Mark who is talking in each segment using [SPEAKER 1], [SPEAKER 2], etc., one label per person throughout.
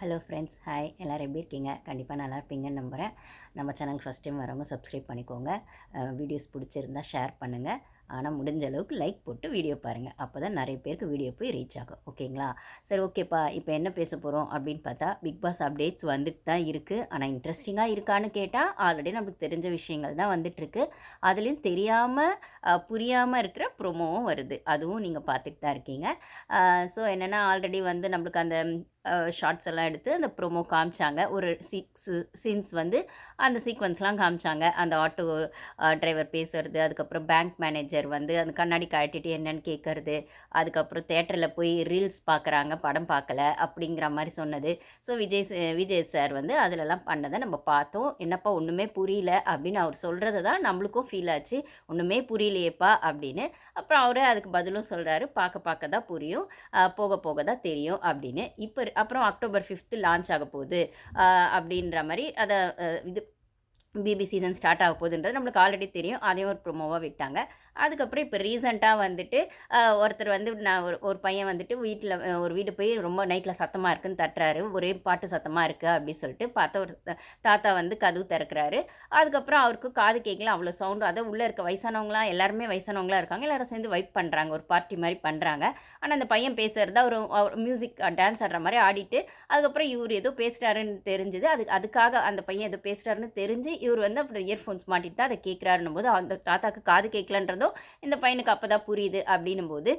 [SPEAKER 1] Hello friends hi எல்லோரும் எப்படி இருக்கீங்க? கண்டிப்பாக நல்லா இருப்பீங்கன்னு நம்புகிறேன் நம்ம சேனல் ஃபஸ்ட் டைம் வரவங்க சப்ஸ்கிரைப் பண்ணிக்கோங்க. வீடியோஸ் பிடிச்சிருந்தா ஷேர் பண்ணுங்கள் ஆனால் முடிஞ்ச அளவுக்கு லைக் போட்டு வீடியோ பாருங்கள் அப்போ தான் நிறைய பேருக்கு வீடியோ போய் ரீச் ஆகும். ஓகேங்களா? சரி ஓகேப்பா. இப்போ என்ன பேச போகிறோம் அப்படின்னு பார்த்தா பிக் பாஸ் அப்டேட்ஸ் வந்துட்டு தான் இருக்குது ஆனால் இன்ட்ரெஸ்டிங்காக இருக்கான்னு கேட்டால் ஆல்ரெடி நமக்கு தெரிஞ்ச விஷயங்கள் தான் வந்துட்டுருக்கு அதுலேயும் தெரியாமல் புரியாமல் இருக்கிற ப்ரொமோவும் வருது. அதுவும் நீங்கள் பார்த்துட்டு தான் இருக்கீங்க. ஸோ என்னென்னா ஆல்ரெடி வந்து நம்மளுக்கு அந்த ஷார்ட்ஸ் எல்லாம் எடுத்து அந்த ப்ரோமோ காமிச்சாங்க. ஒரு சிக்ஸ் சீன்ஸ் வந்து அந்த சீக்வன்ஸ்லாம் காமிச்சாங்க. அந்த ஆட்டோ டிரைவர் பேசுறது அதுக்கப்புறம் பேங்க் மேனேஜர் வந்து அந்த கண்ணாடி கழட்டிட்டு என்னன்னு கேட்குறது அதுக்கப்புறம் தேட்டரில் போய் ரீல்ஸ் பார்க்குறாங்க படம் பார்க்கல அப்படிங்கிற மாதிரி சொன்னது. ஸோ விஜய் விஜய் சார் வந்து அதிலலாம் பண்ணதை நம்ம பார்த்தோம். என்னப்பா ஒன்றுமே புரியல அப்படின்னு அவர் சொல்கிறது தான் நம்மளுக்கும் ஃபீல் ஆச்சு. ஒன்றுமே புரியலையேப்பா அப்படின்னு. அப்புறம் அவரே அதுக்கு பதிலும் சொல்கிறாரு பார்க்க பார்க்க தான் புரியும். போக போக தான் தெரியும் அப்படின்னு. இப்போ அப்புறம் அக்டோபர் ஃபிஃப்த்து லான்ச் ஆக போகுது அப்படின்ற மாதிரி அதை இது பிபி சீசன் ஸ்டார்ட் ஆக போகுதுன்றது நம்மளுக்கு ஆல்ரெடி தெரியும். அதையும் ஒரு ப்ரொமோவாக விட்டாங்க. அதுக்கப்புறம் இப்போ ரீசெண்டாக வந்துட்டு ஒருத்தர் வந்து நான் ஒரு ஒரு பையன் வந்துட்டு வீட்டில் ஒரு வீடு போய் ரொம்ப நைட்டில் சத்தமாக இருக்குன்னு தட்டுறாரு. ஒரே பாட்டு சத்தமாக இருக்குது அப்படின்னு சொல்லிட்டு பார்த்தா ஒரு தாத்தா வந்து கதவு திறக்கிறாரு. அதுக்கப்புறம் அவருக்கு காது கேட்கலாம் அவ்வளோ சவுண்டு அதை உள்ளே இருக்க வயசானவங்களாம் எல்லாருமே வயசானவங்களாம் இருக்காங்க. எல்லோரும் சேர்ந்து வைப் பண்ணுறாங்க ஒரு பார்ட்டி மாதிரி பண்ணுறாங்க ஆனால் அந்த பையன் பேசுகிறதா ஒரு மியூசிக் டான்ஸ் ஆடுற மாதிரி ஆடிட்டு அதுக்கப்புறம் இவர் ஏதோ பேசுகிறாருன்னு தெரிஞ்சுது. அது அதுக்காக அந்த பையன் ஏதோ பேசுகிறாருன்னு தெரிஞ்சு இவர் வந்து அப்படி இயர்ஃபோன்ஸ் மாட்டிட்டு தான் அதை கேட்குறாருன்னும் போது அந்த தாத்தாக்கு காது கேட்கலன்றதோ இந்த பையனுக்கு அப்போ தான் புரியுது அப்படின்னும் போது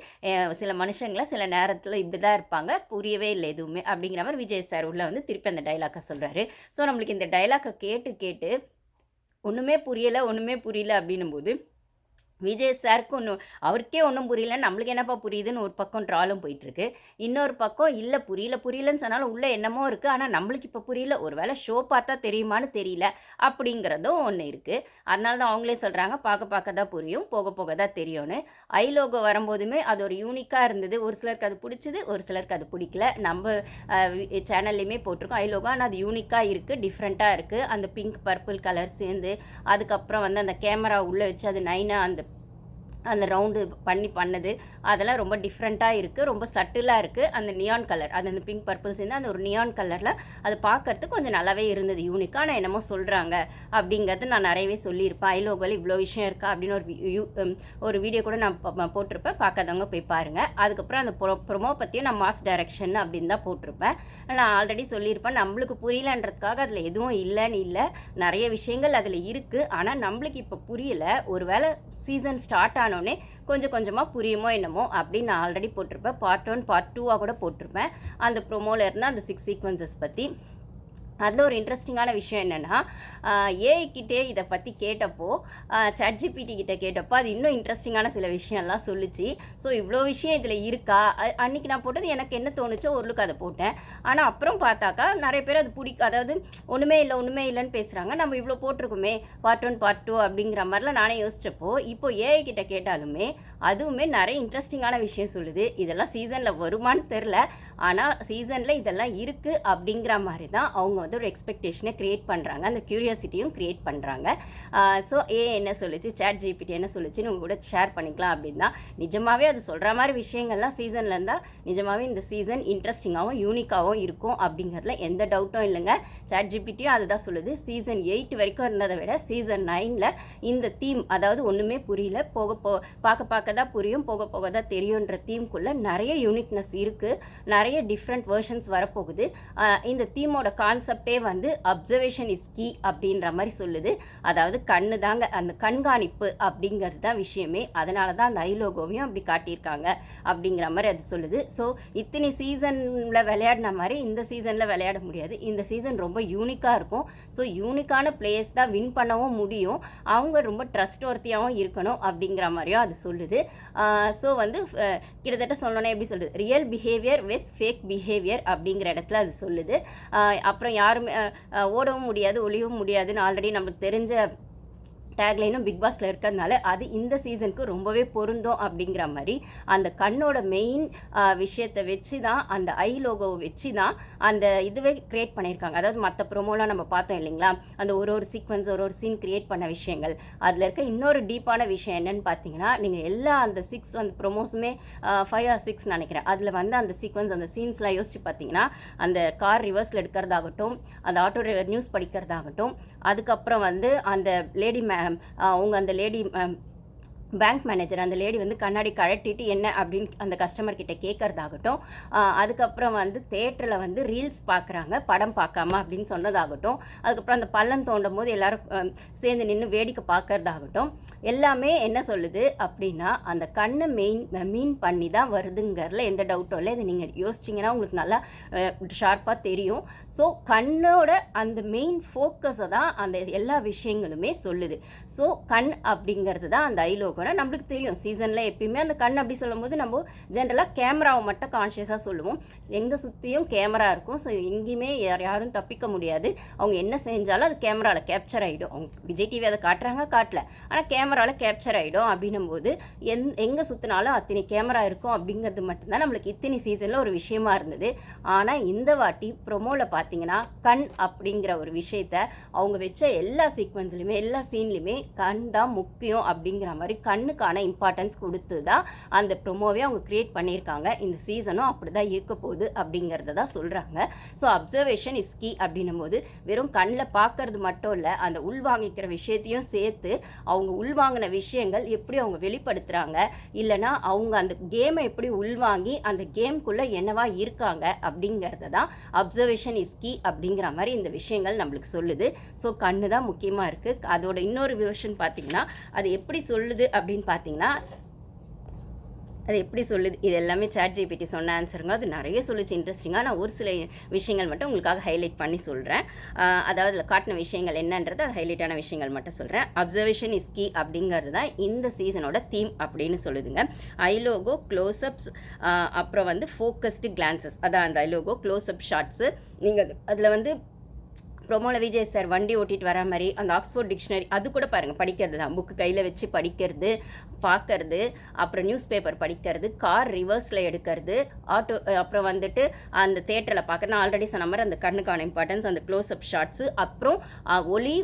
[SPEAKER 1] சில மனுஷங்களை சில நேரத்தில் இப்படி தான் இருப்பாங்க புரியவே இல்லை எதுவுமே அப்படிங்கிற மாதிரி விஜய் சார் உள்ள வந்து திருப்பி அந்த டைலாக்கை சொல்கிறாரு ஸோ நம்மளுக்கு இந்த டைலாக்கை கேட்டு கேட்டு ஒன்றுமே புரியலை ஒன்றுமே புரியல அப்படின்னும் போது விஜய் சாருக்கு ஒன்றும் அவருக்கே ஒன்றும் புரியல. நம்மளுக்கு என்னப்பா புரியுதுன்னு ஒரு பக்கம் ட்ராலும் போயிட்டுருக்கு. இன்னொரு பக்கம் இல்லை புரியல புரியலன்னு சொன்னாலும் உள்ளே என்னமோ இருக்குது ஆனால் நம்மளுக்கு இப்போ புரியல. ஒரு வேளை ஷோ பார்த்தா தெரியுமான்னு தெரியல. அப்படிங்கிறதும் ஒன்று இருக்குது அதனால தான் அவங்களே சொல்கிறாங்க பார்க்க பார்க்க தான் புரியும் போக போக தான் தெரியும்னு. ஐ லோகோ வரும்போதுமே அது ஒரு யூனிக்காக இருந்தது. ஒரு சிலருக்கு அது பிடிச்சது ஒரு சிலருக்கு அது பிடிக்கல. நம்ம சேனல்லையுமே போட்டிருக்கோம். ஐ லோகோ ஆனால் அது யூனிக்காக இருக்குது டிஃப்ரெண்ட்டாக இருக்குது அந்த பிங்க் பர்பிள் கலர் சேர்ந்து அதுக்கப்புறம் வந்து அந்த கேமரா உள்ளே வச்சு அது நைனாக அந்த அந்த ரவுண்டு பண்ணி பண்ணது. அதெல்லாம் ரொம்ப டிஃப்ரெண்ட்டாக இருக்குது ரொம்ப சட்டிலாக இருக்குது அந்த நியான் கலர் அது அந்த பிங்க் பர்பிள் சேர்ந்து அந்த ஒரு நியான் கலரில் அது பார்க்கறதுக்கு கொஞ்சம் நல்லாவே இருந்தது. யூனிக்காக நான் என்னமோ சொல்கிறாங்க அப்படிங்கிறது நான் நிறையவே சொல்லியிருப்பேன். ஐலோகோவில் இவ்வளோ விஷயம் இருக்கா அப்படின்னு ஒரு um, ஒரு வீடியோ கூட நான் போட்டிருப்பேன். பார்க்காதவங்க போய் பாருங்கள் அதுக்கப்புறம் அந்த ப்ரொ ப்ரொமோ பற்றியும் நான் மாஸ் டைரக்ஷன் அப்படின்னு தான் போட்டிருப்பேன். நான் ஆல்ரெடி சொல்லியிருப்பேன். நம்மளுக்கு புரியலன்றதுக்காக அதில் எதுவும் இல்லைன்னு இல்லை. நிறைய விஷயங்கள் அதில் இருக்குது ஆனால் நம்மளுக்கு இப்போ புரியல. ஒரு வேளை சீசன் ஸ்டார்ட் ஆன ஆனோடனே கொஞ்சம் கொஞ்சமாக புரியுமோ என்னமோ அப்படின்னு நான் ஆல்ரெடி போட்டிருப்பேன். பார்ட் ஒன் பார்ட் டூவாக கூட போட்டிருப்பேன். அந்த ப்ரொமோவில் இருந்தால் அந்த சிக்ஸ் சீக்வன்சஸ் பற்றி அதில் ஒரு இன்ட்ரெஸ்டிங்கான விஷயம் என்னென்னா ஏஐக்கிட்டே இதை பற்றி கேட்டப்போ சட்ஜிபிடி கிட்டே கேட்டப்போ அது இன்னும் இன்ட்ரெஸ்டிங்கான சில விஷயம்லாம் சொல்லிச்சு. ஸோ இவ்வளோ விஷயம் இதில் இருக்கா? அன்றைக்கி நான் போட்டது எனக்கு என்ன தோணுச்சோ ஓரளவுக்கு அதை போட்டேன். ஆனால் அப்புறம் பார்த்தாக்கா நிறைய பேர் அது பிடிக்கும் அதாவது ஒன்றுமே இல்லை ஒன்றுமே இல்லைன்னு பேசுகிறாங்க நம்ம இவ்வளோ போட்டிருக்கோமே பார்ட் ஒன் பார்ட் டூ அப்படிங்கிற மாதிரிலாம் நானே யோசித்தப்போ இப்போ ஏஐ கிட்ட கேட்டாலுமே அதுவுமே நிறைய இன்ட்ரெஸ்டிங்கான விஷயம் சொல்லுது. இதெல்லாம் சீசனில் வருமானு தெரில ஆனால் சீசனில் இதெல்லாம் இருக்குது அப்படிங்கிற மாதிரி தான் அவங்க வந்து ஒரு எக்ஸ்பெக்டேஷனை க்ரியேட் பண்ணுறாங்க அந்த க்யூரியாசிட்டியும் க்ரியேட் பண்ணுறாங்க ஸோ ஏ என்ன சொல்லிச்சு? சேட் ஜிபிடி என்ன சொல்லிச்சுன்னு உங்க கூட ஷேர் பண்ணிக்கலாம் அப்படின்னா நிஜமாகவே அது சொல்கிற மாதிரி விஷயங்கள்லாம் சீசனில் இருந்தால் நிஜமாகவே இந்த சீசன் இன்ட்ரெஸ்டிங்காகவும் யூனிக்காகவும் இருக்கும் அப்படிங்கிறதுல எந்த டவுட்டும் இல்லைங்க. சேட் ஜிபிடியும் அதுதான் சொல்லுது. சீசன் எயிட் வரைக்கும் இருந்ததை விட சீசன் நைனில் இந்த தீம் அதாவது ஒன்றுமே புரியல. போக போ பார்க்க பார்க்க தான் புரியும் போக போக தான் தெரியுன்ற தீம்குள்ளே நிறைய யூனிக்னஸ் இருக்குது நிறைய டிஃப்ரெண்ட் வேர்ஷன்ஸ் வரப்போகுது. இந்த தீமோட கான்செப்ட் கான்செப்டே வந்து அப்சர்வேஷன் இஸ் கீ அப்படின்ற மாதிரி சொல்லுது. அதாவது கண்ணு தாங்க அந்த கண்காணிப்பு அப்படிங்கிறது தான் விஷயமே. அதனால தான் அந்த ஐலோகோவையும் அப்படி காட்டியிருக்காங்க அப்படிங்கிற மாதிரி அது சொல்லுது. ஸோ இத்தனை சீசனில் விளையாடின மாதிரி இந்த சீசனில் விளையாட முடியாது. இந்த சீசன் ரொம்ப யூனிக்காக இருக்கும். ஸோ யூனிக்கான பிளேயர்ஸ் தான் வின் பண்ணவும் முடியும். அவங்க ரொம்ப ட்ரஸ்ட் ஒர்த்தியாகவும் இருக்கணும் அப்படிங்கிற மாதிரியும் அது சொல்லுது. ஸோ வந்து கிட்டத்தட்ட சொல்லணும்னா எப்படி சொல்லுது real behaviour vs fake behaviour அப்படிங்கிற இடத்துல அது சொல்லுது. அப்புறம் யாருமே ஓடவும் முடியாது ஒளியவும் முடியாதுன்னு ஆல்ரெடி நம்மளுக்கு தெரிஞ்ச டேக்லைனும் பிக் பாஸில் இருக்கிறதுனால அது இந்த சீசனுக்கு ரொம்பவே பொருந்தும் அப்படிங்கிற மாதிரி அந்த கண்ணோட மெயின் விஷயத்தை வச்சு தான் அந்த ஐ லோகோவை வச்சு தான் அந்த இதுவே க்ரியேட் பண்ணியிருக்காங்க. அதாவது மற்ற ப்ரொமோலாம் நம்ம பார்த்தோம் இல்லைங்களா? அந்த ஒரு ஒரு சீக்வன்ஸ் ஒரு ஒரு சீன் க்ரியேட் பண்ண விஷயங்கள். அதில் இருக்க இன்னொரு டீப்பான விஷயம் என்னன்னு பார்த்தீங்கன்னா நீங்கள் எல்லா அந்த சிக்ஸ் அந்த ப்ரொமோஸுமே ஃபைவ் ஆர் சிக்ஸ் நினைக்கிறேன். அதில் வந்து அந்த சீக்வன்ஸ் அந்த சீன்ஸ்லாம் யோசிச்சு பார்த்தீங்கன்னா அந்த கார் ரிவர்ஸில் எடுக்கிறதாகட்டும் அந்த ஆட்டோ நியூஸ் படிக்கிறதாகட்டும் அதுக்கப்புறம் வந்து அந்த லேடி மே அவங்க அந்த லேடி பேங்க் மேனேஜர் அந்த லேடி வந்து கண்ணாடி கழட்டிட்டு என்ன அப்படின்னு அந்த கஸ்டமர் கிட்ட கேட்குறதாகட்டும் அதுக்கப்புறம் வந்து தேட்டரில் வந்து ரீல்ஸ் பார்க்குறாங்க படம் பார்க்காம அப்படின்னு சொன்னதாகட்டும் அதுக்கப்புறம் அந்த பள்ளம் தோண்டும் போது எல்லோரும் சேர்ந்து நின்று வேடிக்கை பார்க்கறதாகட்டும் எல்லாமே என்ன சொல்லுது அப்படின்னா அந்த கண்ணை மெயின் மீன் பண்ணி தான் வருதுங்கிறதுல எந்த டவுட்டும் இல்லை. இதை நீங்கள் யோசிச்சிங்கன்னா உங்களுக்கு நல்லா ஷார்ப்பாக தெரியும். ஸோ கண்ணோட அந்த மெயின் ஃபோக்கஸை தான் அந்த எல்லா விஷயங்களுமே சொல்லுது. ஸோ கண் அப்படிங்கிறது தான் அந்த ஐலோகம் இருக்கணும் நம்மளுக்கு தெரியும். சீசனில் எப்பயுமே அந்த கண் அப்படி சொல்லும்போது நம்ம ஜென்ரலாக கேமராவை மட்டும் கான்ஷியஸாக சொல்லுவோம். எங்கே சுற்றியும் கேமரா இருக்கும். ஸோ எங்கேயுமே யார் யாரும் தப்பிக்க முடியாது. அவங்க என்ன செஞ்சாலும் அது கேமராவில் கேப்சர் ஆகிடும் அவங்க விஜய் டிவி அதை காட்டுறாங்க காட்டல. ஆனால் கேமராவில் கேப்சர் ஆகிடும் அப்படின்னும் போது எந் எங்கே சுற்றினாலும் அத்தனை கேமரா இருக்கும் அப்படிங்கிறது மட்டும்தான் நம்மளுக்கு இத்தனை சீசனில் ஒரு விஷயமா இருந்தது. ஆனால் இந்த வாட்டி ப்ரொமோவில் பார்த்தீங்கன்னா கண் அப்படிங்கிற ஒரு விஷயத்த அவங்க வச்ச எல்லா சீக்வன்ஸ்லையுமே எல்லா சீன்லையுமே கண் தான் முக்கியம் அப்படிங்கிற மாதிரி கண்ணுக்கான இம்பார்ட்டன்ஸ் கொடுத்து தான் அந்த ப்ரொமோவே அவங்க க்ரியேட் பண்ணியிருக்காங்க. இந்த சீசனும் அப்படி தான் இருக்க போகுது அப்படிங்கிறத தான் சொல்கிறாங்க ஸோ அப்சர்வேஷன் இஸ் கீ அப்படின்னும் போது வெறும் கண்ணில் பார்க்கறது மட்டும் இல்லை அந்த உள்வாங்கிக்கிற விஷயத்தையும் சேர்த்து அவங்க உள்வாங்கின விஷயங்கள் எப்படி அவங்க வெளிப்படுத்துகிறாங்க இல்லைனா அவங்க அந்த கேமை எப்படி உள்வாங்கி அந்த கேம்குள்ளே என்னவா இருக்காங்க அப்படிங்கிறத தான் அப்சர்வேஷன் இஸ் கீ அப்படிங்கிற மாதிரி இந்த விஷயங்கள் நம்மளுக்கு சொல்லுது. ஸோ கண்ணு தான் முக்கியமாக இருக்குது அதோட இன்னொரு விஷன் பார்த்திங்கன்னா அது எப்படி சொல்லுது அப்படின்னு பார்த்தீங்கன்னா அது எப்படி சொல்லுது? இது எல்லாமே சாட் ஜிபிடி சொன்ன ஆன்சருங்க அது நிறைய சொல்லிச்சு. இன்ட்ரெஸ்டிங்காக நான் ஒரு சில விஷயங்கள் மட்டும் உங்களுக்காக ஹைலைட் பண்ணி சொல்கிறேன் அதாவது அதில் காட்டின விஷயங்கள் என்னன்றது அது ஹைலைட்டான விஷயங்கள் மட்டும் சொல்கிறேன் அப்சர்வேஷன் இஸ் கீ அப்படிங்கிறது தான் இந்த சீசனோட தீம் அப்படின்னு சொல்லுதுங்க. ஐலோகோ க்ளோஸ்அப்ஸ் அப்புறம் வந்து ஃபோக்கஸ்டு கிளான்சஸ் அதான் அந்த ஐலோகோ க்ளோஸ்அப் ஷார்ட்ஸு நீங்கள் அதில் வந்து ப்ரொமோவில் விஜய் சார் வண்டி ஓட்டிகிட்டு வர மாதிரி அந்த ஆக்ஸ்ஃபோர்ட் டிக்ஷனரி அது கூட பாருங்கள் படிக்கிறது தான். புக்கு கையில் வச்சு படிக்கிறது பார்க்கறது அப்புறம் நியூஸ் பேப்பர் படிக்கிறது கார் ரிவர்ஸில் எடுக்கிறது ஆட்டோ அப்புறம் வந்துட்டு அந்த தேட்டரில் பார்க்க நான் ஆல்ரெடி சொன்ன மாதிரி அந்த கண்ணுக்கான இம்பார்ட்டன்ஸ் அந்த க்ளோஸ் அப் ஷார்ட்ஸு அப்புறம் ஒலி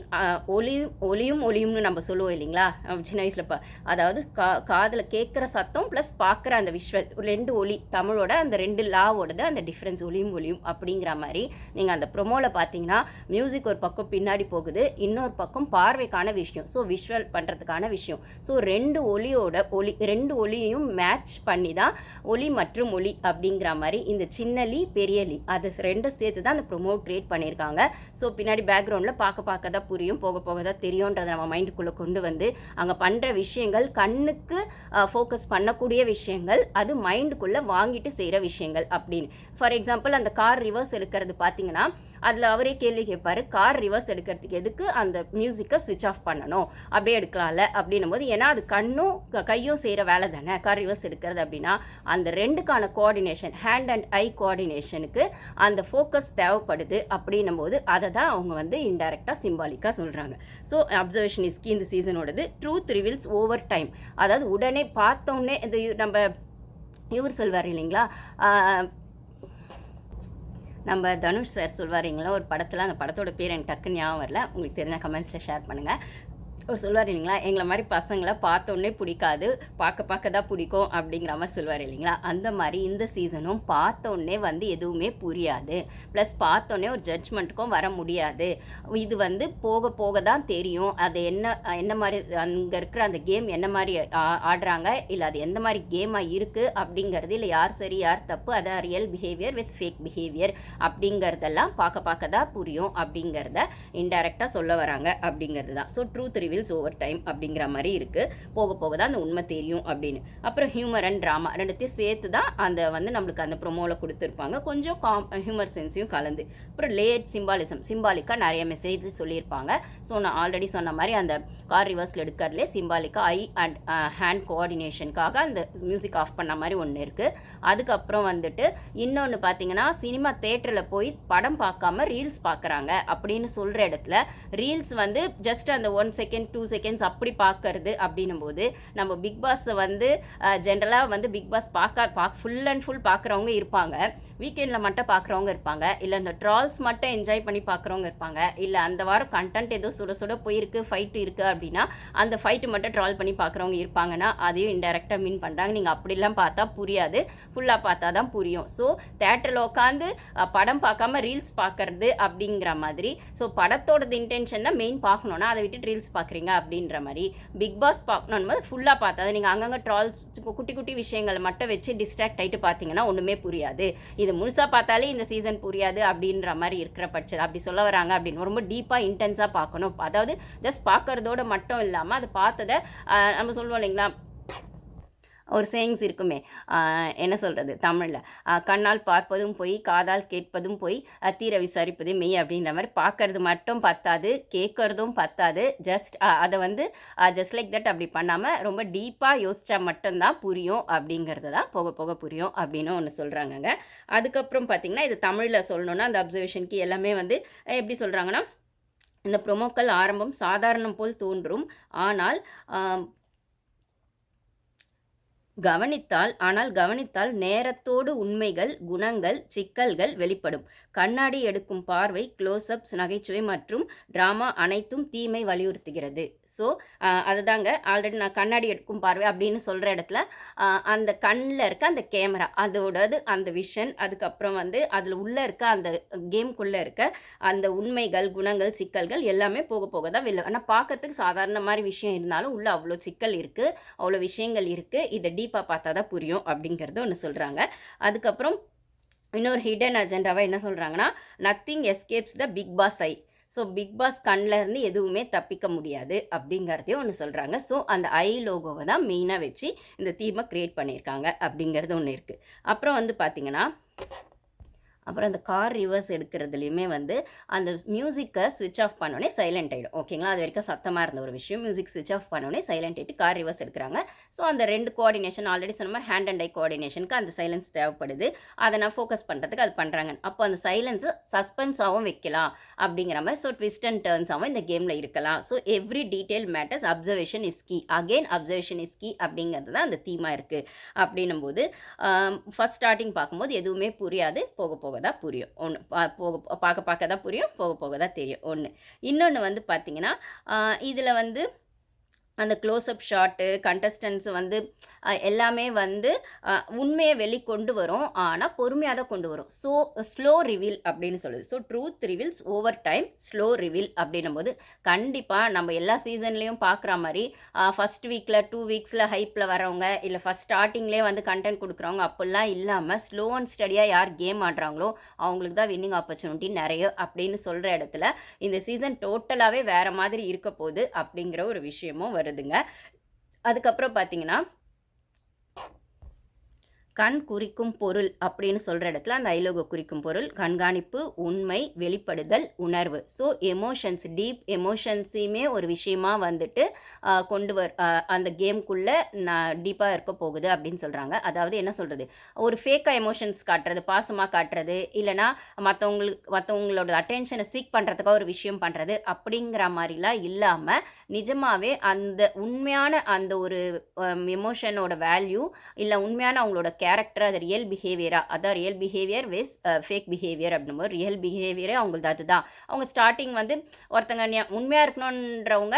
[SPEAKER 1] ஒலி ஒலியும் ஒலியும்னு நம்ம சொல்லுவோம் இல்லைங்களா? சின்ன வயசில் பா அதாவது கா காதில் கேட்குற சத்தம் ப்ளஸ் பார்க்குற அந்த விஷுவல் ரெண்டு ஒலி தமிழோட அந்த ரெண்டு லாவோடது அந்த டிஃப்ரென்ஸ் ஒலியும் ஒலியும் அப்படிங்கிற மாதிரி நீங்கள் அந்த ப்ரொமோவில் பார்த்தீங்கன்னா மியூசிக் ஒரு பக்கம் பின்னாடி போகுது இன்னொரு பக்கம் பார்வைக்கான விஷயம். ஸோ விஷுவல் பண்ணுறதுக்கான விஷயம். ஸோ ரெண்டு ஒலியோட ஒலி ரெண்டு ஒலியையும் மேட்ச் பண்ணி தான் ஒலி மற்றும் ஒலி அப்படிங்கிற மாதிரி இந்த சின்ன லி பெரிய லி அது ரெண்டும் சேர்த்து தான் அந்த ப்ரொமோ க்ரியேட் பண்ணியிருக்காங்க. ஸோ பின்னாடி பேக்ரவுண்டில் பார்க்க பார்க்க தான் புரியும் போக போக தான் தெரியுன்றதை நம்ம மைண்டுக்குள்ளே கொண்டு வந்து அங்கே பண்ணுற விஷயங்கள் கண்ணுக்கு ஃபோக்கஸ் பண்ணக்கூடிய விஷயங்கள் அது மைண்டுக்குள்ளே வாங்கிட்டு செய்கிற விஷயங்கள் அப்படின்னு. ஃபார் எக்ஸாம்பிள் அந்த கார் ரிவர்ஸ் எடுக்கிறது பார்த்தீங்கன்னா அதில் அவரே கேள்வி கேட்பாரு. கார் ரிவர்ஸ் எடுக்கிறதுக்கு எதுக்கு அந்த மியூசிக்கை ஸ்விட்ச் ஆஃப் பண்ணணும்? அப்படியே எடுக்கலாம்ல அப்படின்னும் போது ஏன்னா அது கண்ணும் கையும் செய்கிற வேலை தானே கார் ரிவர்ஸ் எடுக்கிறது அப்படின்னா அந்த ரெண்டுக்கான கோஆர்டினேஷன் ஹேண்ட் அண்ட் ஐ கோஆர்டினேஷனுக்கு அந்த ஃபோக்கஸ் தேவைப்படுது அப்படின்னும் போது அதை தான் அவங்க வந்து இன்டெரக்டாக சிம்பாலிக்காக சொல்கிறாங்க ஸோ அப்சர்வேஷன் இஸ்கி இந்த சீசனோடது ட்ரூத் ரிவில்ஸ் ஓவர் டைம் அதாவது உடனே பார்த்தோன்னே இந்த நம்ம இவர் சொல்வார் இல்லைங்களா? நம்ம தனுஷ் சார் சொல்வாரிங்களா ஒரு படத்தில் அந்த படத்தோட பேர் எனக்கு டக்குன்னு ஞாபகம் வரல. உங்களுக்கு தெரிஞ்ச கமெண்ட்ஸில் ஷேர் பண்ணுங்கள் சொல்லுவார் இல்லைங்களா? எங்களை மாதிரி பசங்களை பார்த்தோன்னே பிடிக்காது. பார்க்க பார்க்க தான் பிடிக்கும் அப்படிங்கிற மாதிரி சொல்லுவார் இல்லைங்களா? அந்த மாதிரி இந்த சீசனும் பார்த்தோன்னே வந்து எதுவுமே புரியாது. ப்ளஸ் பார்த்தோன்னே ஒரு ஜட்ஜ்மெண்ட்டுக்கும் வர முடியாது. இது வந்து போக போக தான் தெரியும். அது என்ன என்ன மாதிரி அங்கே இருக்கிற அந்த கேம் என்ன மாதிரி ஆடுறாங்க? இல்லை அது எந்த மாதிரி கேமாக இருக்குது அப்படிங்கிறது இல்லை யார் சரி யார் தப்பு அதான் real behaviour vs fake behaviour அப்படிங்கிறதெல்லாம் பார்க்க பார்க்க தான் புரியும் அப்படிங்கிறத இன்டெரக்டாக சொல்ல வராங்க அப்படிங்கிறது தான். So truth review reveals over time அப்படிங்கிற மாதிரி இருக்குது போக போக தான் அந்த உண்மை தெரியும் அப்படின்னு. அப்புறம் ஹியூமர் அண்ட் ட்ராமா ரெண்டுத்தையும் சேர்த்து தான் அந்த வந்து நம்மளுக்கு அந்த ப்ரொமோவில் கொடுத்துருப்பாங்க. கொஞ்சம் காம் ஹியூமர் சென்ஸையும் கலந்து. அப்புறம் லேட் சிம்பாலிசம் சிம்பாலிக்காக நிறைய மெசேஜ் சொல்லியிருப்பாங்க. ஸோ நான் ஆல்ரெடி சொன்ன மாதிரி அந்த கார் ரிவர்ஸில் எடுக்கிறதுலே சிம்பாலிக்காக ஐ அண்ட் ஹேண்ட் கோஆர்டினேஷனுக்காக அந்த மியூசிக் ஆஃப் பண்ண மாதிரி ஒன்று இருக்குது அதுக்கப்புறம் வந்துட்டு இன்னொன்று பார்த்தீங்கன்னா சினிமா தேட்டரில் போய் படம் பார்க்காம ரீல்ஸ் பார்க்குறாங்க அப்படின்னு சொல்கிற இடத்துல ரீல்ஸ் வந்து ஜஸ்ட் அந்த one second second two seconds அப்படி பார்க்கறது அப்படின்னும் போது நம்ம பிக் பாஸை வந்து ஜென்ரலாக வந்து பிக் பாஸ் பார்க்க பார்க்க ஃபுல் அண்ட் ஃபுல் பார்க்குறவங்க இருப்பாங்க. வீக்கெண்டில் மட்டும் பார்க்குறவங்க இருப்பாங்க. இல்லை இந்த ட்ரால்ஸ் மட்டும் என்ஜாய் பண்ணி பார்க்குறவங்க இருப்பாங்க. இல்லை அந்த வாரம் கண்டென்ட் ஏதோ சுட சுட போயிருக்கு ஃபைட்டு இருக்குது அப்படின்னா அந்த ஃபைட்டு மட்டும் ட்ரால் பண்ணி பார்க்குறவங்க இருப்பாங்கன்னா அதையும் இன்டெரக்டாக மீன் பண்ணுறாங்க நீங்கள் அப்படிலாம் பார்த்தா புரியாது. ஃபுல்லாக பார்த்தா தான் புரியும். ஸோ தேட்டரில் உட்காந்து படம் பார்க்காம ரீல்ஸ் பார்க்கறது அப்படிங்கிற மாதிரி. ஸோ படத்தோடது இன்டென்ஷன் தான் மெயின் பார்க்கணுன்னா அதை விட்டு ரீல்ஸ் பார்க்குறீங்க அப்படின்ற மாதிரி பிக் பாஸ் பார்க்கணும் போது ஃபுல்லாக பார்த்தா நீங்கள் அங்கங்கே ட்ரால்ஸ் குட்டி குட்டி விஷயங்களை மட்டும் வச்சு டிஸ்ட்ராக்ட் ஆகிட்டு பார்த்தீங்கன்னா ஒன்றுமே புரியாது. இது முழுசாக பார்த்தாலே இந்த சீசன் புரியாது அப்படின்ற மாதிரி இருக்கிற பட்சம் அப்படி சொல்ல வராங்க அப்படின்னு. ரொம்ப டீப்பாக இன்டென்ஸாக பார்க்கணும். அதாவது ஜஸ்ட் பார்க்கறதோட மட்டும் இல்லாமல் அதை பார்த்ததை நம்ம சொல்லுவோம் இல்லைங்களா? ஒரு சேயிங்ஸ் இருக்குமே என்ன சொல்கிறது தமிழில். கண்ணால் பார்ப்பதும் போய் காதால் கேட்பதும் போய் தீர விசாரிப்பது மெய் அப்படின்ற மாதிரி பார்க்கறது மட்டும் பத்தாது கேட்குறதும் பத்தாது. ஜஸ்ட் அதை வந்து ஜஸ்ட் லைக் தட் அப்படி பண்ணாமல் ரொம்ப டீப்பாக யோசித்தா மட்டும்தான் புரியும் அப்படிங்கிறது தான் போக போக புரியும் அப்படின்னு ஒன்று சொல்கிறாங்கங்க அதுக்கப்புறம் பார்த்திங்கன்னா இது தமிழில் சொல்லணுன்னா அந்த அப்சர்வேஷனுக்கு எல்லாமே வந்து எப்படி சொல்கிறாங்கன்னா இந்த ப்ரொமோக்கள் ஆரம்பம் சாதாரணம் போல் தோன்றும். ஆனால் கவனித்தால் ஆனால் கவனித்தால் நேரத்தோடு உண்மைகள் குணங்கள் சிக்கல்கள் வெளிப்படும். கண்ணாடி எடுக்கும் பார்வை க்ளோஸ்அப்ஸ் நகைச்சுவை மற்றும் ட்ராமா அனைத்தும் தீமை வலியுறுத்துகிறது. ஸோ அதுதாங்க ஆல்ரெடி நான் கண்ணாடி எடுக்கும் பார்வை அப்படின்னு சொல்கிற இடத்துல அந்த கண்ணில் இருக்க அந்த கேமரா அதோடது அந்த விஷன் அதுக்கப்புறம் வந்து அதில் உள்ளே இருக்க அந்த கேம்குள்ளே இருக்க அந்த உண்மைகள் குணங்கள் சிக்கல்கள் எல்லாமே போக போக தான் வெளில ஆனால் பார்க்கறதுக்கு சாதாரண மாதிரி விஷயம் இருந்தாலும் உள்ளே அவ்வளோ சிக்கல் இருக்குது அவ்வளோ விஷயங்கள் இருக்குது இதை டீப்பாக பார்த்தா தான் புரியும் அப்படிங்கிறது ஒன்று சொல்கிறாங்க அதுக்கப்புறம் இன்னொரு ஹிடன் அஜெண்டாவாக என்ன சொல்கிறாங்கன்னா nothing escapes the big boss eye so big boss கண்ணில் இருந்து எதுவுமே தப்பிக்க முடியாது அப்படிங்கிறதையும் ஒன்று சொல்கிறாங்க ஸோ அந்த ஐ லோகோவை தான் மெயினாக வச்சு இந்த தீமை க்ரியேட் பண்ணியிருக்காங்க அப்படிங்கிறது ஒன்று இருக்குது அப்புறம் வந்து பார்த்திங்கன்னா அப்புறம் அந்த கார் ரிவர்ஸ் எடுக்கிறதுலையுமே வந்து அந்த மியூசிக்கை ஸ்விட்ச் ஆஃப் பண்ணோடனே சைலண்ட் ஆகிடும் ஓகேங்களா அது வரைக்கும் சத்தமாக இருந்த ஒரு விஷயம். மியூசிக் ஸ்விட்ச் ஆஃப் பண்ணோடனே சைலண்ட் ஆகிட்டு கார் ரிவர்ஸ் எடுக்கிறாங்க. ஸோ அந்த ரெண்டு கோஆர்டினேஷன் ஆல்ரெடி சொன்ன மாதிரி ஹேண்ட் அண்ட் ஐ கோஆர்டினேஷனுக்கு அந்த சைலன்ஸ் தேவைப்படுது. அதை நான் ஃபோக்கஸ் பண்ணுறதுக்கு அது பண்ணுறாங்க அப்போ அந்த சைலன்ஸு சஸ்பென்ஸாகவும் வைக்கலாம் அப்படிங்கிற மாதிரி ஸோ ட்விஸ்ட் அண்ட் டேர்ன்ஸாகவும் இந்த கேமில் இருக்கலாம். So every detail matters observation is key again observation is key அப்படிங்கிறது தான் அந்த தீமாக இருக்குது அப்படின்னும் போது ஃபஸ்ட் ஸ்டார்டிங் பார்க்கும்போது எதுவுமே புரியாது. போக போக போக தான் புரியும். ஒன்று பா போக பார்க்க பார்க்க தான் புரியும் போக போக தான் தெரியும். ஒன்று இன்னொன்று வந்து பார்த்திங்கன்னா இதில் வந்து அந்த க்ளோஸ்அப் ஷாட்டு கண்டஸ்டன்ஸ் வந்து எல்லாமே வந்து உண்மையை வெளிக்கொண்டு வரும். ஆனால் பொறுமையாக தான் கொண்டு வரும். ஸோ ஸ்லோ ரிவீல் அப்படின்னு சொல்லுது. So truth reveals over time slow reveal அப்படின்னும் போது கண்டிப்பாக நம்ம எல்லா சீசன்லேயும் பார்க்குற மாதிரி ஃபஸ்ட் வீக்கில் டூ வீக்ஸில் ஹைப்பில் வரவங்க இல்லை ஃபஸ்ட் ஸ்டார்டிங்லேயே வந்து கண்டென்ட் கொடுக்குறவங்க அப்படிலாம் இல்லாமல் ஸ்லோ அண்ட் ஸ்டடியாக யார் கேம் ஆடுறாங்களோ அவங்களுக்கு தான் வின்னிங் ஆப்பர்ச்சுனிட்டி நிறைய அப்படின்னு சொல்கிற இடத்துல இந்த சீசன் டோட்டலாகவே வேறு மாதிரி இருக்க போகுது அப்படிங்கிற ஒரு விஷயமும் வருது. வருதுங்க அதுக்கப்புறம் பார்த்தீங்கன்னா கண் குறிக்கும் பொருள் அப்படின்னு சொல்கிற இடத்துல அந்த ஐலோகோ குறிக்கும் பொருள். கண்காணிப்பு உண்மை வெளிப்படுதல் உணர்வு. ஸோ எமோஷன்ஸ் டீப் எமோஷன்ஸையுமே ஒரு விஷயமா வந்துட்டு கொண்டு வர் அந்த கேம்குள்ளே நான் டீப்பாக இருக்க போகுது அப்படின்னு சொல்கிறாங்க அதாவது என்ன சொல்கிறது ஒரு ஃபேக்காக எமோஷன்ஸ் காட்டுறது பாசமாக காட்டுறது இல்லைனா மற்றவங்களுக்கு மற்றவங்களோட அட்டென்ஷனை சீக் பண்ணுறதுக்காக ஒரு விஷயம் பண்ணுறது அப்படிங்கிற மாதிரிலாம் இல்லாமல் நிஜமாகவே அந்த உண்மையான அந்த ஒரு எமோஷனோட வேல்யூ இல்லை உண்மையான அவங்களோட கேரக்டர் அது ரியல் பிஹேவியரா அதான் real behaviour vs fake behaviour அப்படின்போது ரியல் பிஹேவியரே அவங்களது அதுதான். அவங்க ஸ்டார்டிங் வந்து ஒருத்தங்க உண்மையாக இருக்கணுன்றவங்க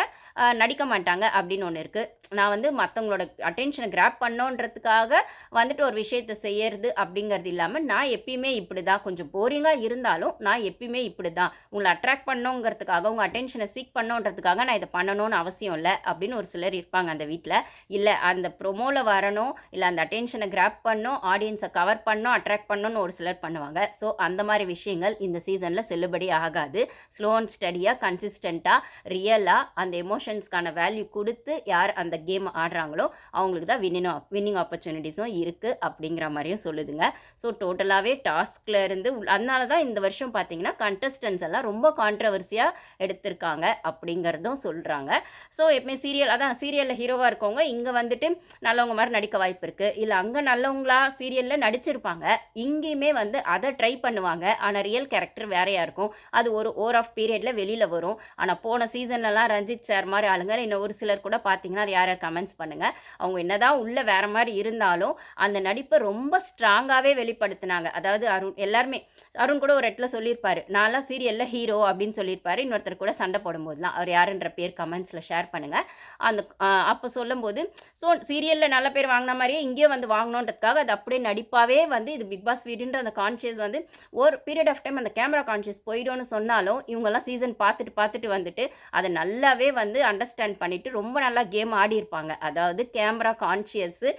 [SPEAKER 1] நடிக்க மாட்டாங்க அப்படின்னு ஒன்று இருக்குது நான் வந்து மற்றவங்களோட அட்டென்ஷனை கிராப் பண்ணோன்றதுக்காக வந்துட்டு ஒரு விஷயத்தை செய்யறது அப்படிங்கிறது இல்லாமல் நான் எப்பயுமே இப்படி தான் கொஞ்சம் போரிங்காக இருந்தாலும் நான் எப்பயுமே இப்படி தான் உங்களை அட்ராக்ட் பண்ணோங்கிறதுக்காக உங்கள் அட்டென்ஷனை சீக் பண்ணோன்றதுக்காக நான் இதை பண்ணணும்னு அவசியம் இல்லை அப்படின்னு ஒரு சிலர் இருப்பாங்க அந்த வீட்டில் இல்லை அந்த ப்ரொமோவில் வரணும் இல்லை அந்த அட்டென்ஷனை கிராப் பண்ண பண்ணும் ஆடியன்ஸை கவர் பண்ணும் அட்ராக்ட் பண்ணணும்னு ஒரு சிலர் பண்ணுவாங்க. ஸோ அந்த மாதிரி விஷயங்கள் இந்த சீசனில் செல்லுபடி ஆகாது. ஸ்லோ அண்ட் ஸ்டடியாக கன்சிஸ்டண்ட்டாக ரியலாக அந்த எமோஷன்ஸ்க்கான வேல்யூ கொடுத்து யார் அந்த கேம் ஆடுறாங்களோ அவங்களுக்கு தான் வின்னிங் வின்னிங் ஆப்பர்ச்சுனிட்டிஸும் இருக்குது அப்படிங்கிற மாதிரியும் சொல்லுதுங்க. ஸோ டோட்டலாகவே டாஸ்கில் இருந்து அதனால தான் இந்த வருஷம் பார்த்தீங்கன்னா கண்டஸ்டன்ஸ் எல்லாம் ரொம்ப கான்ட்ரவர்சியாக எடுத்திருக்காங்க அப்படிங்கிறதும் சொல்கிறாங்க ஸோ எப்பவுமே சீரியல் அதான் சீரியலில் ஹீரோவாக இருக்கவங்க இங்கே வந்துட்டு நல்லவங்க மாதிரி நடிக்க வாய்ப்பு இருக்குது இல்லை அங்கே நல்லவங்க நல்லவங்களா சீரியலில் நடிச்சிருப்பாங்க. இங்கேயுமே வந்து அதை ட்ரை பண்ணுவாங்க. ஆனால் ரியல் கேரக்டர் வேறையாக இருக்கும். அது ஒரு ஓவர் ஆஃப் பீரியடில் வெளியில் வரும். ஆனால் போன சீசன்லலாம் ரஞ்சித் சார் மாதிரி ஆளுங்க இன்னும் ஒரு சிலர் கூட பார்த்தீங்கன்னா யார் யார் கமெண்ட்ஸ் பண்ணுங்கள் அவங்க என்னதான் உள்ளே வேறு மாதிரி இருந்தாலும் அந்த நடிப்பை ரொம்ப ஸ்ட்ராங்காகவே வெளிப்படுத்தினாங்க. அதாவது அருண் எல்லாருமே அருண் கூட ஒரு இடத்துல சொல்லியிருப்பார். நான்லாம் சீரியலில் ஹீரோ அப்படின்னு சொல்லியிருப்பார். இன்னொருத்தர் கூட சண்டை போடும்போதுலாம். அவர் யாருன்ற பேர் கமெண்ட்ஸில் ஷேர் பண்ணுங்கள் அந்த அப்போ சொல்லும்போது ஸோ சீரியலில் நல்ல பேர் வாங்கின மாதிரியே இங்கேயும் வந்து வாங்கணுன்றதுக்காக அது அப்படியே நடிப்பாகவே வந்து இது பிக் பாஸ் வீடுன்ற அந்த கான்ஷியஸ் வந்து ஒரு பீரியட் ஆஃப் டைம் அந்த கேமரா கான்ஷியஸ் போயிடும்னு சொன்னாலும் இவங்கெல்லாம் சீசன் பார்த்துட்டு பார்த்துட்டு வந்துட்டு அதை நல்லாவே வந்து அண்டர்ஸ்டாண்ட் பண்ணிவிட்டு ரொம்ப நல்லா கேம் ஆடி இருப்பாங்க அதாவது கேமரா கான்ஷியஸு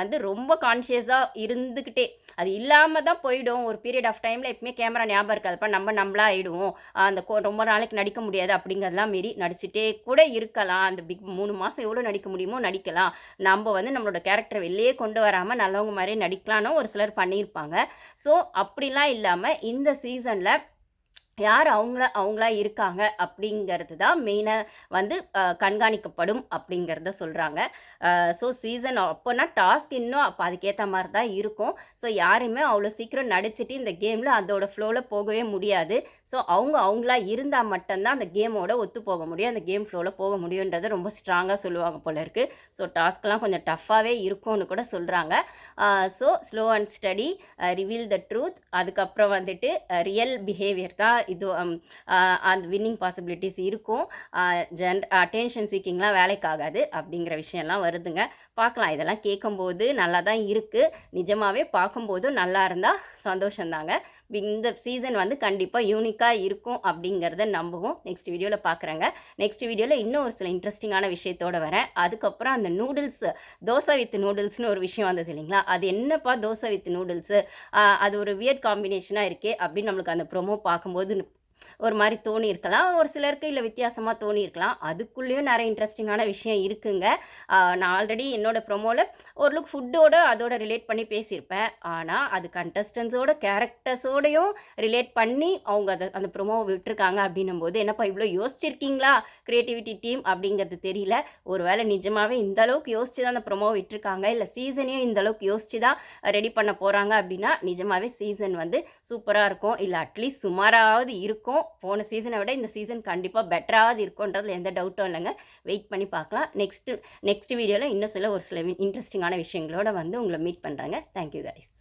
[SPEAKER 1] வந்து ரொம்ப கான்ஷியஸாக இருந்துக்கிட்டே அது இல்லாமல் தான் போயிடும். ஒரு பீரியட் ஆஃப் டைமில் எப்பவுமே கேமரா ஞாபகம் இருக்காதுப்பா நம்ம நம்மளா ஆகிடுவோம் அந்த ரொம்ப நாளைக்கு நடிக்க முடியாது அப்படிங்கிறதெல்லாம் மீறி நடிச்சுட்டே கூட இருக்கலாம். அந்த பிக் மூணு மாதம் எவ்வளோ நடிக்க முடியுமோ நடிக்கலாம். நம்ம வந்து நம்மளோட கேரக்டர் வெளியே கொண்டு வராமல் நல்லவங்க மாதிரி நடிக்கலாம்னு ஒரு சிலர் பண்ணியிருப்பாங்க. ஸோ அப்படிலாம் இல்லாமல் இந்த சீசனில் யார் அவங்கள அவங்களா இருக்காங்க அப்படிங்கிறது தான் மெயினாக வந்து கண்காணிக்கப்படும் அப்படிங்கிறத சொல்கிறாங்க ஸோ சீசன் அப்போனா டாஸ்க் இன்னும் அப்போ அதுக்கேற்ற மாதிரி தான் இருக்கும். ஸோ யாருமே அவ்வளோ சீக்கிரம் நடிச்சிட்டு இந்த கேமில் அதோட ஃப்ளோவில் போகவே முடியாது. ஸோ அவங்க அவங்களா இருந்தால் மட்டும்தான் அந்த கேமோட ஒத்து போக முடியும். அந்த கேம் ஃப்ளோவில் போக முடியுன்றதை ரொம்ப ஸ்ட்ராங்காக சொல்லுவாங்க போல இருக்குது ஸோ டாஸ்க்லாம் கொஞ்சம் டஃப்பாகவே இருக்கும்னு கூட சொல்கிறாங்க so slow and study reveal the truth அதுக்கப்புறம் வந்துட்டு ரியல் பிஹேவியர் தான் இது அந்த வின்னிங் பாசிபிலிட்டிஸ் இருக்கும். ஜென் அட்டென்ஷன் சீக்கிங்லாம் வேலைக்கு ஆகாது அப்படிங்கிற விஷயம்லாம் வருதுங்க. பார்க்கலாம். இதெல்லாம் கேட்கும்போது நல்லா தான் இருக்குது நிஜமாகவே பார்க்கும்போதும் நல்லா இருந்தால் சந்தோஷந்தாங்க இந்த சீசன் வந்து கண்டிப்பாக யூனிக்காக இருக்கும் அப்படிங்கிறத நம்புவோம். நெக்ஸ்ட் வீடியோவில் பார்க்குறேங்க நெக்ஸ்ட் வீடியோவில் இன்னும் ஒரு சில இன்ட்ரெஸ்டிங்கான விஷயத்தோட வரேன். அதுக்கப்புறம் அந்த நூடுல்ஸ் தோசை வித் நூடுல்ஸ்னு ஒரு விஷயம் வந்தது இல்லைங்களா? அது என்னப்பா தோசை வித் நூடுல்ஸு அது ஒரு வியர்ட் காம்பினேஷனாக இருக்கே அப்படின்னு நம்மளுக்கு அந்த ப்ரோமோ பார்க்கும்போது ஒரு மாதிரி தோணியிருக்கலாம். ஒரு சிலருக்கு இல்லை வித்தியாசமாக தோணியிருக்கலாம். அதுக்குள்ளேயும் நிறைய இன்ட்ரெஸ்டிங்கான விஷயம் இருக்குங்க. நான் ஆல்ரெடி என்னோடய ப்ரொமோவில் ஒரு லுக் ஃபுட்டோட அதோட ரிலேட் பண்ணி பேசியிருப்பேன். ஆனால் அது கண்டஸ்டன்ஸோட கேரக்டர்ஸோடையும் ரிலேட் பண்ணி அவங்க அதை அந்த ப்ரோமோவை விட்டுருக்காங்க அப்படின்னும் போது என்னப்பா இவ்வளோ யோசிச்சிருக்கீங்களா? க்ரியேட்டிவிட்டி டீம் அப்படிங்கிறது தெரியல. ஒரு வேளை நிஜமாகவே இந்த அளவுக்கு யோசிச்சு தான் அந்த ப்ரொமோவை விட்டுருக்காங்க. இல்லை சீசனையும் இந்த அளவுக்கு யோசிச்சு தான் ரெடி பண்ண போகிறாங்க அப்படின்னா நிஜமாகவே சீசன் வந்து சூப்பராக இருக்கும். இல்லை அட்லீஸ்ட் சுமாராவது இருக்கும். போன சீசனை விட இந்த சீசன் கண்டிப்பாக பெட்டராவது இருக்கும்ன்றதுல எந்த டவுட்டும் இல்லைங்க. வெயிட் பண்ணி பார்க்கலாம். நெக்ஸ்ட்டு நெக்ஸ்ட் வீடியோவில் இன்னும் சில ஒரு சில இன்ட்ரெஸ்டிங்கான விஷயங்களோட வந்து உங்களை மீட் பண்ணுறேங்க தேங்க்யூ கைஸ்